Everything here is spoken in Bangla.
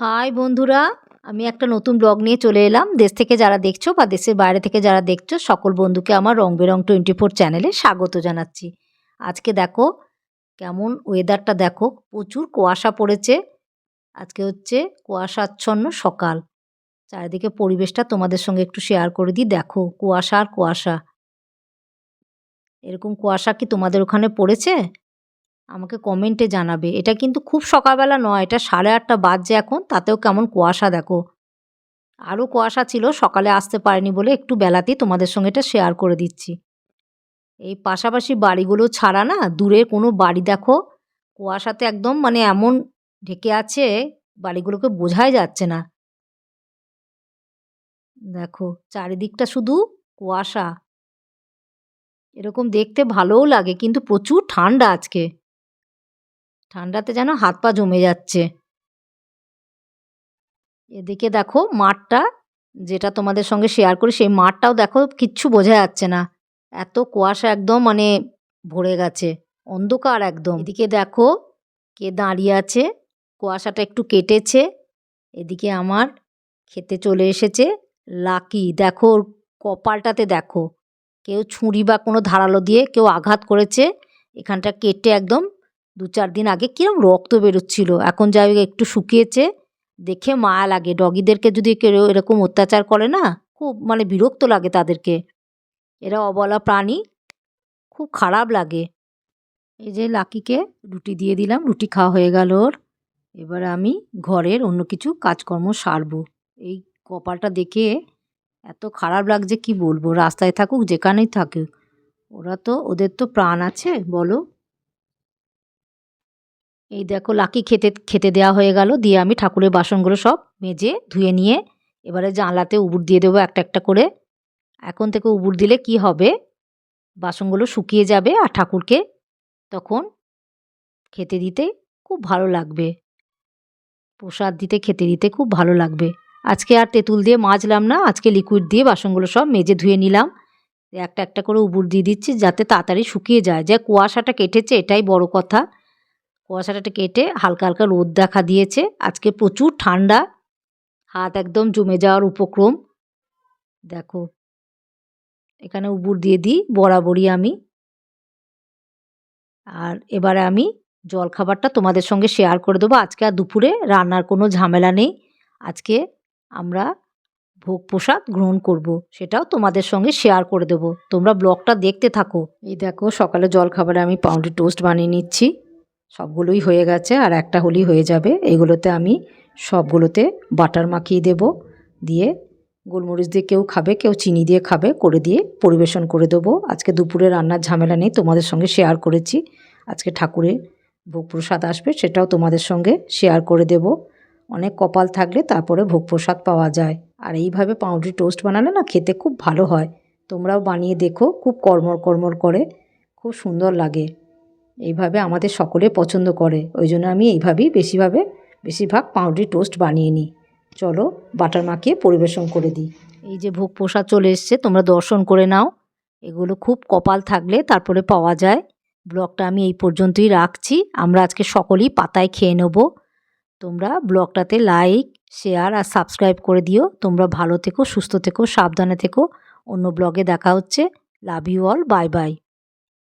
হাই বন্ধুরা। আমি একটা নতুন ব্লগ নিয়ে চলে এলাম। দেশ থেকে যারা দেখছ বা দেশের বাইরে থেকে যারা দেখছ, সকল বন্ধুকে আমার রং বেরং টোয়েন্টি ফোর চ্যানেলে স্বাগত জানাচ্ছি। আজকে দেখো, কেমন ওয়েদারটা দেখো। প্রচুর কুয়াশা পড়েছে। আজকে হচ্ছে কুয়াশাচ্ছন্ন সকাল। চারিদিকে পরিবেশটা তোমাদের সঙ্গে একটু শেয়ার করে দিই। দেখো, কুয়াশা আর কুয়াশা। এরকম কুয়াশা কি তোমাদের ওখানে পড়েছে? আমাকে কমেন্টে জানাবে। এটা কিন্তু খুব সকালবেলা নয়, এটা সাড়ে আটটা বাজছে এখন, তাতেও কেমন কুয়াশা দেখো। আরও কুয়াশা ছিল, সকালে আসতে পারেনি বলে একটু বেলাতেই তোমাদের সঙ্গে এটা শেয়ার করে দিচ্ছি। এই পাশাপাশি বাড়িগুলো ছাড়া না দূরের কোনো বাড়ি দেখো, কুয়াশাতে একদম মানে এমন ঢেকে আছে, বাড়িগুলোকে বোঝাই যাচ্ছে না। দেখো, চারিদিকটা শুধু কুয়াশা। এরকম দেখতে ভালোও লাগে, কিন্তু প্রচুর ঠান্ডা আজকে। ঠান্ডাতে যেন হাত পা জমে যাচ্ছে। এদিকে দেখো মাঠটা, যেটা তোমাদের সঙ্গে শেয়ার করি, সেই মাঠটাও দেখো কিচ্ছু বোঝা যাচ্ছে না। এত কুয়াশা একদম মানে ভরে গেছে, অন্ধকার একদম। এদিকে দেখো কে দাঁড়িয়ে আছে, কুয়াশাটা একটু কেটেছে। এদিকে আমার খেতে চলে এসেছে লাকি। দেখো ওর কপালটাতে দেখো, কেউ ছুরি বা কোনো ধারালো দিয়ে কেউ আঘাত করেছে, এখানটা কেটে একদম দু চার দিন আগে কিরম রক্ত বেরোচ্ছিল। এখন যাই একটু শুকিয়েছে, দেখে মায়া লাগে। ডগিদেরকে যদি কেউ এরকম অত্যাচার করে না, খুব মানে বিরক্ত লাগে তাদেরকে। এরা অবলা প্রাণী, খুব খারাপ লাগে। এই যে লাকিকে রুটি দিয়ে দিলাম, রুটি খাওয়া হয়ে গেল ওর। এবার আমি ঘরের অন্য কিছু কাজকর্ম সারবো। এই কপালটা দেখে এত খারাপ লাগছে, কি বলব? রাস্তায় থাকুক, যেখানেই থাকুক। ওরা তো, ওদের তো প্রাণ আছে, বলো। এই দেখো লাকি খেতে খেতে দেওয়া হয়ে গেল। দিয়ে আমি ঠাকুরের বাসনগুলো সব মেজে ধুয়ে নিয়ে এবারে জানলাতে উবুর দিয়ে দেবো একটা একটা করে। এখন থেকে উবুর দিলে কি হবে? বাসনগুলো শুকিয়ে যাবে আর ঠাকুরকে তখন খেতে দিতে খুব ভালো লাগবে। প্রসাদ দিতে, খেতে দিতে খুব ভালো লাগবে। আজকে আর তেঁতুল দিয়ে মাজলাম না, আজকে লিকুইড দিয়ে বাসনগুলো সব মেজে ধুয়ে নিলাম। একটা একটা করে উবুর দিয়ে দিচ্ছি যাতে তাড়াতাড়ি শুকিয়ে যায়। যে কুয়াশাটা কেটেছে এটাই বড় কথা। কুয়াশাটা কেটে হালকা হালকা রোদ দেখা দিয়েছে। আজকে প্রচুর ঠান্ডা। হাত একদম জমে যাওয়ার উপক্রম। দেখো। এখানে উবুর দিয়ে দিই, বরাবরই আমি। আর এবারে আমি জলখাবারটা তোমাদের সঙ্গে শেয়ার করে দেবো। আজকে আর দুপুরে রান্নার কোনো ঝামেলা নেই। আজকে আমরা ভোগ প্রসাদ গ্রহণ করব। সেটাও তোমাদের সঙ্গে শেয়ার করে দেবো। তোমরা ব্লগটা দেখতে থাকো। এই দেখো, সকালে জলখাবারে আমি পাউন্ডি টোস্ট বানিয়ে নিচ্ছি। সবগুলোই হয়ে গেছে আর একটা হলেই হয়ে যাবে। এগুলোতে আমি সবগুলোতে বাটার মাখিয়ে দেব। দিয়ে গোলমরিচ দিয়ে কেউ খাবে, কেউ চিনি দিয়ে খাবে, করে দিয়ে পরিবেশন করে দেবো। আজকে দুপুরে রান্নার ঝামেলা নেই, তোমাদের সঙ্গে শেয়ার করেছি। আজকে ঠাকুরের ভোগ প্রসাদ আসবে, সেটাও তোমাদের সঙ্গে শেয়ার করে দেব। অনেক কপাল থাকলে তারপরে ভোগ প্রসাদ পাওয়া যায়। আর এইভাবে পাউরুটি টোস্ট বানালে না খেতে খুব ভালো হয়। তোমরাও বানিয়ে দেখো, খুব কর্মর কর্মর করে, খুব সুন্দর লাগে। এইভাবে আমাদের সকলে পছন্দ করে। ওই জন্য আমি এইভাবেই বেশিভাবে, বেশিরভাগ পাউরুটি টোস্ট বানিয়ে নিই। চলো, বাটার মাখিয়ে পরিবেশন করে দিই। এই যে ভোগ প্রসাদ চলে এসছে, তোমরা দর্শন করে নাও। এগুলো খুব কপাল থাকলে তারপরে পাওয়া যায়। ব্লগটা আমি এই পর্যন্তই রাখছি। আমরা আজকে সকলেই পাতায় খেয়ে নেব। তোমরা ব্লগটাতে লাইক, শেয়ার আর সাবস্ক্রাইব করে দিও। তোমরা ভালো থেকো, সুস্থ থেকো, সাবধানে থেকো। অন্য ব্লগে দেখা হচ্ছে। Love you all, bye bye.